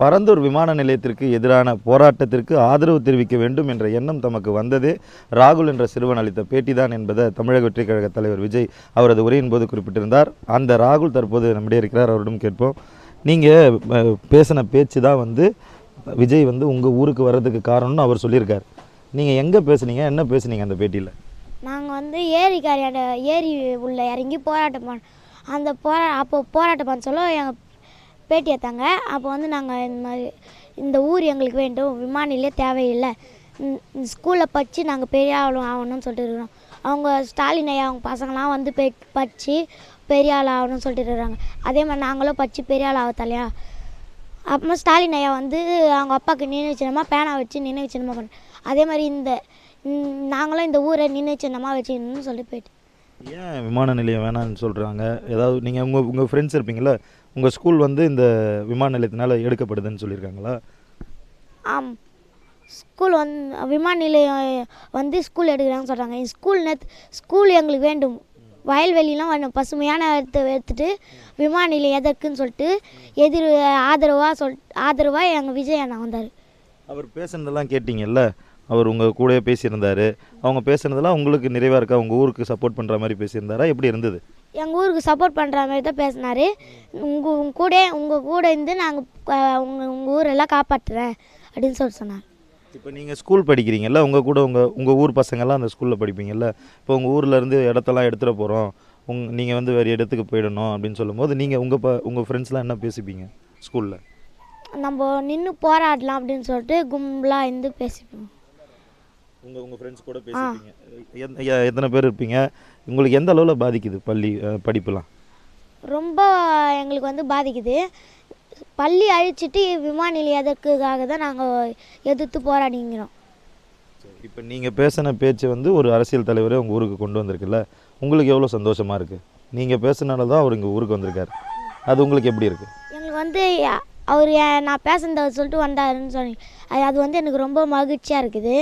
பரந்தூர் விமான நிலையத்திற்கு எதிரான போராட்டத்திற்கு ஆதரவு தெரிவிக்க வேண்டும் என்ற எண்ணம் தமக்கு வந்ததே. ராகுல் என்ற சிறுவன் அளித்த பேட்டிதான் என்பதை தமிழக வெற்றிக் கழக தலைவர் விஜய் அவரது உரையின் போது குறிப்பிட்டிருந்தார். அந்த ராகுல் தற்போது நம்மிடையே இருக்கிறார் அவரிடம் கேட்போம். நீங்கள் பேசின பேச்சு தான் வந்து விஜய் வந்து உங்கள் ஊருக்கு வர்றதுக்கு காரணம்னு அவர் சொல்லியிருக்கார். நீங்கள் எங்கே பேசுனீங்க என்ன பேசுனீங்க அந்த பேட்டியில்? நாங்கள் வந்து ஏரிக்காரியாண்ட ஏரி உள்ள இறங்கி போராட்டம் பண்ண அந்த போரா அப்போ போராட்டம் பண்ண சொல்ல எங்கள் பேட்டி எடுத்தாங்க அப்போ வந்து நாங்கள் இந்த மாதிரி இந்த ஊர் எங்களுக்கு வேண்டும். விமானிலே தேவையில்லை. இந்த ஸ்கூலில் படித்து நாங்கள் பெரிய ஆள் ஆகணும்னு சொல்லிட்டு இருக்கிறோம். அவங்க ஸ்டாலின் ஐயா அவங்க பசங்களாம் வந்து பெ படித்து பெரிய ஆள் ஆகணும்னு சொல்லிட்டு இருக்கிறாங்க. அதே மாதிரி நாங்களும் படித்து பெரிய ஆள் ஆகத்தாலையா அப்புறமா ஸ்டாலின் ஐயா வந்து அவங்க அப்பாவுக்கு நினைவு சின்னமாக பேனா வச்சு நினைவு சின்னமாக பண்ண அதே மாதிரி இந்த நாங்களும் இந்த ஊரை நினைவு சின்னமாக வச்சுக்கணும்னு சொல்லிட்டு போயிட்டு ஏன் விமான நிலையம் வேணாம்னு சொல்கிறாங்க ஏதாவது நீங்கள் உங்கள் உங்கள் ஃப்ரெண்ட்ஸ் இருப்பீங்களா உங்கள் ஸ்கூல் வந்து இந்த விமான நிலையத்தினால எடுக்கப்படுதுன்னு சொல்லியிருக்காங்களா? ஆம். ஸ்கூல் வந்து விமான நிலையம் வந்து ஸ்கூல் எடுக்கிறாங்கன்னு சொல்கிறாங்க ஸ்கூல் நேற்று ஸ்கூல் எங்களுக்கு வேண்டும். வயல்வெளிலாம் வேணும். பசுமையான இடத்த எடுத்துட்டு விமான நிலையம் எதற்குன்னு சொல்லிட்டு எதிர் ஆதரவாக சொல் ஆதரவாக எங்கள் விஜய் அண்ணா வந்தார். அவர் பேசுனதெல்லாம் கேட்டிங்கல்ல? அவர் உங்கள் கூடயே பேசியிருந்தார். அவங்க பேசுனதெல்லாம் உங்களுக்கு நிறைவாக இருக்கா? உங்கள் ஊருக்கு சப்போர்ட் பண்ணுற மாதிரி பேசியிருந்தாரா? எப்படி இருந்தது? எங்கள் ஊருக்கு சப்போர்ட் பண்ணுற மாதிரி தான் பேசினார். உங்கள் உங்க கூட உங்கள் கூட இருந்து நாங்கள் உங்கள் உங்கள் ஊரெல்லாம் காப்பாற்றுறேன் அப்படின்னு சொல்லி சொன்னார். இப்போ நீங்கள் ஸ்கூல் படிக்கிறீங்கல்ல உங்கள் கூட உங்கள் உங்கள் ஊர் பசங்கள்லாம் அந்த ஸ்கூலில் படிப்பீங்கல்ல இப்போ உங்கள் ஊரில் இருந்து இடத்தெல்லாம் எடுத்துகிட்டு போகிறோம் உங் நீங்கள் வந்து வேறு இடத்துக்கு போயிடணும் அப்படின்னு சொல்லும்போது நீங்கள் உங்கள் ப உங்கள் ஃப்ரெண்ட்ஸ்லாம் என்ன பேசிப்பீங்க ஸ்கூலில் நம்ம நின்று போராடலாம் அப்படின்னு சொல்லிட்டு கும்பலாக இருந்து பேசிப்போம். உங்கள் உங்கள் ஃப்ரெண்ட்ஸ் கூட பேசிப்பீங்க எத்தனை பேர் இருப்பீங்க? உங்களுக்கு எந்த அளவில் பாதிக்குது பள்ளி படிப்புலாம்? ரொம்ப எங்களுக்கு வந்து பாதிக்குது. பள்ளி அழிச்சிட்டு விமான நிலையம் எதற்குக்காக தான் நாங்கள் எதிர்த்து போராடிங்கிறோம். இப்போ நீங்கள் பேசின பேச்சு வந்து ஒரு அரசியல் தலைவரே உங்கள் ஊருக்கு கொண்டு வந்திருக்குல்ல? உங்களுக்கு எவ்வளோ சந்தோஷமாக இருக்குது நீங்கள் பேசுனால தான் அவர் இங்கே ஊருக்கு வந்திருக்காரு. அது உங்களுக்கு எப்படி இருக்குது எங்களுக்கு வந்து அவர் நான் பேசுனதை சொல்லிட்டு வந்தாருன்னு அது அது வந்து எனக்கு ரொம்ப மகிழ்ச்சியாக இருக்குது.